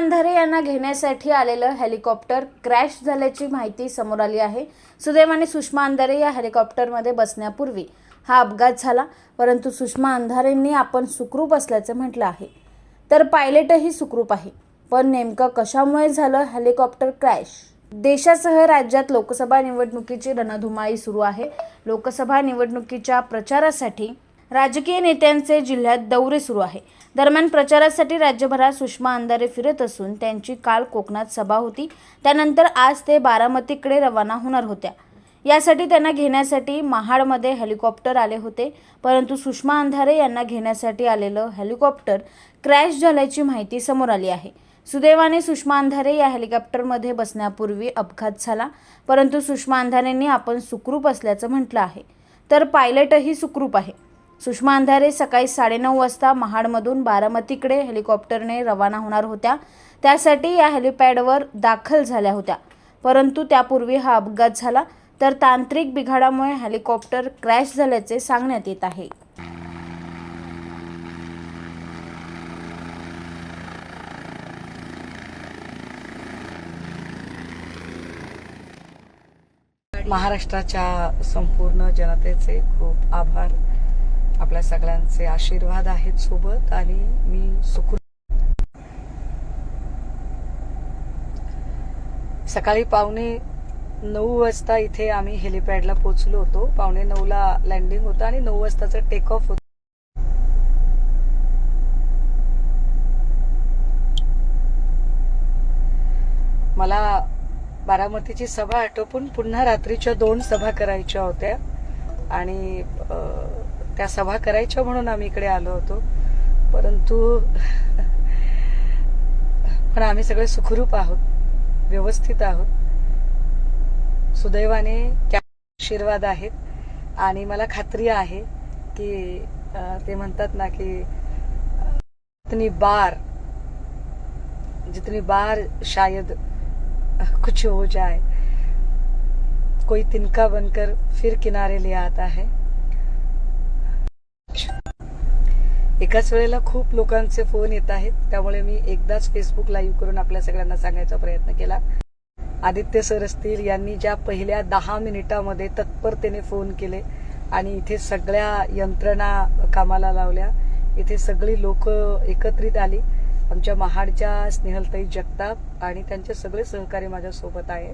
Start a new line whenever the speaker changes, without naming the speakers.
अंधारे यांना घेण्यासाठी आलेलं हेलिकॉप्टर क्रॅश झाल्याची माहिती समोर आली आहे. सुदैवाने सुषमा अंधारे या हेलिकॉप्टरमध्ये बसण्यापूर्वी हा अपघात झाला परंतु सुषमा अंधारेंनी आपण सुखरूप असल्याचं म्हटलं आहे. तर पायलटही सुखरूप आहे. पण नेमकं कशामुळे झालं हेलिकॉप्टर क्रॅश? देशासह राज्यात लोकसभा निवडणुकीची रणधुमाळी सुरू आहे. लोकसभा निवडणुकीच्या प्रचारासाठी राजकीय नेत्यांचे जिल्ह्यात दौरे सुरू आहे. दरम्यान प्रचारासाठी राज्यभरात सुषमा अंधारे फिरत असून त्यांची काल कोकणात सभा होती. त्यानंतर आज ते बारामतीकडे रवाना होणार होत्या. यासाठी त्यांना घेण्यासाठी महाडमध्ये हेलिकॉप्टर आले होते. परंतु सुषमा अंधारे यांना घेण्यासाठी आलेलं हेलिकॉप्टर क्रॅश झाल्याची माहिती समोर आली आहे. सुदैवाने सुषमा अंधारे या हेलिकॉप्टरमध्ये बसण्यापूर्वी अपघात झाला. परंतु सुषमा अंधारेंनी आपण सुखरूप असल्याचं म्हटलं आहे. तर पायलटही सुखरूप आहे. सुषमा अंधारे सकाळी साडेनऊ वाजता महाडमधून बारामतीकडे हेलिकॉप्टरने रवाना होणार होत्या. त्यासाठी या हेलिपॅडवर दाखल झाल्या होत्या. परंतु त्यापूर्वी हा अपघात झाला. तर तांत्रिक बिघाडामुळे हेलिकॉप्टर क्रॅश झाल्याचे सांगण्यात येत आहे.
महाराष्ट्राच्या संपूर्ण जनतेचे खूप आभार. आपल्या सगळ्यांचे आशीर्वाद आहेत सोबत आणि मी सुखू सकाळी पावणे नऊ वाजता इथे आम्ही हेलिपॅडला पोहोचलो होतो. पावणे नऊला लँडिंग होतं आणि नऊ वाजताचं टेक ऑफ होतं. मला बारामतीची सभा आटोपून पुन्हा रात्रीच्या दोन सभा करायच्या होत्या. आणि त्या सभा करायच्या म्हणून आम्ही इकडे आलो होतो. परंतु पण आम्ही सगळे सुखरूप आहोत व्यवस्थित आहोत. सुदैवाने त्या आशीर्वाद आहेत. आणि मला खात्री आहे की ते म्हणतात ना की जितनी बार जितनी बार शायद कुछ हो जाए कोई तिनका बनकर फिर किनारे ले आता है. एकाच वेळेला खूप लोकांचे फोन येत आहेत. त्यामुळे मी एकदाच फेसबुक लाईव्ह करून आपल्या सगळ्यांना सांगायचा प्रयत्न केला. आदित्य सर असतील यांनी ज्या पहिल्या दहा मिनिटामध्ये तत्परतेने फोन केले आणि इथे सगळ्या यंत्रणा कामाला लावल्या. इथे सगळी लोक एकत्रित आली. आमच्या महाडच्या स्नेहलताई जगताप आणि त्यांचे सगळे सहकारी माझ्यासोबत आहे आहेत.